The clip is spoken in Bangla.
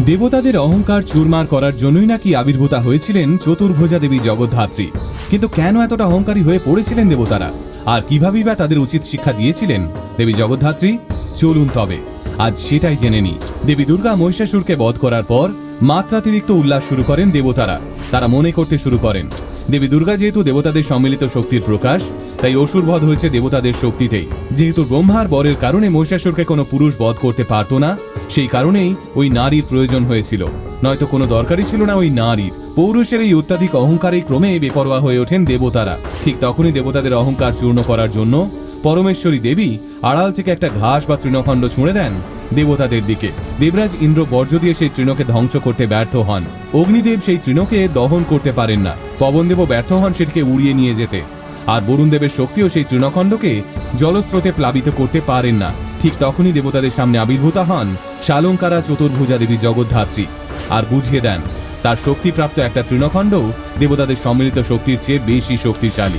দেবতাদের অহংকার চুরমার করার জন্যই নাকি আবির্ভূতা হয়েছিলেন চতুর্ভুজা দেবী জগদ্ধাত্রী। কিন্তু কেন এতটা অহংকারী হয়ে পড়েছিলেন দেবতারা? আর কিভাবেই বা তাদের উচিত শিক্ষা দিয়েছিলেন দেবী জগদ্ধাত্রী? চলুন তবে, আজ সেটাই জেনে নি দেবী দুর্গা মহিষাসুরকে বধ করার পর মাত্রাতিরিক্ত উল্লাস শুরু করেন দেবতারা। তারা মনে করতে শুরু করেন দেবী দুর্গা যেহেতু দেবতাদের সম্মিলিত শক্তির প্রকাশ, তাই অসুর বধ হয়েছে দেবতাদের শক্তিতেই। যেহেতু ব্রহ্মার বরের কারণে মহিষাসুরকে কোনো পুরুষ বধ করতে পারতো না, সেই কারণেই ওই নারীর প্রয়োজন হয়েছিল। নয়তো কোনো দরকারই ছিল না ওই নারীর। পৌরুষের এই অত্যাধিক অহংকারে ক্রমে বেপরোয়া হয়ে ওঠেন দেবতারা। ঠিক তখনই দেবতাদের অহংকার চূর্ণ করার জন্য পরমেশ্বরী দেবী আড়াল থেকে একটা ঘাস বা তৃণখণ্ড ছুঁড়ে দেন। দেবতাদের দিকে। দেবরাজ ইন্দ্র বর্জ্য দিয়ে সেই তৃণকে ধ্বংস করতে ব্যর্থ হন। অগ্নিদেব সেই তৃণকে দহন করতে পারেন না। পবনদেবও ব্যর্থ হন সেটিকে উড়িয়ে নিয়ে যেতে। আর বরুণদেবের শক্তিও সেই তৃণখণ্ডকে জলস্রোতে প্লাবিত করতে পারেন না। ঠিক তখনই দেবতাদের সামনে আবির্ভূতা হন শালঙ্কারা চতুর্ভুজা দেবী জগদ্ধাত্রী। আর বুঝিয়ে দেন, তার শক্তিপ্রাপ্ত একটা তৃণখণ্ডও দেবতাদের সম্মিলিত শক্তির চেয়ে বেশি শক্তিশালী।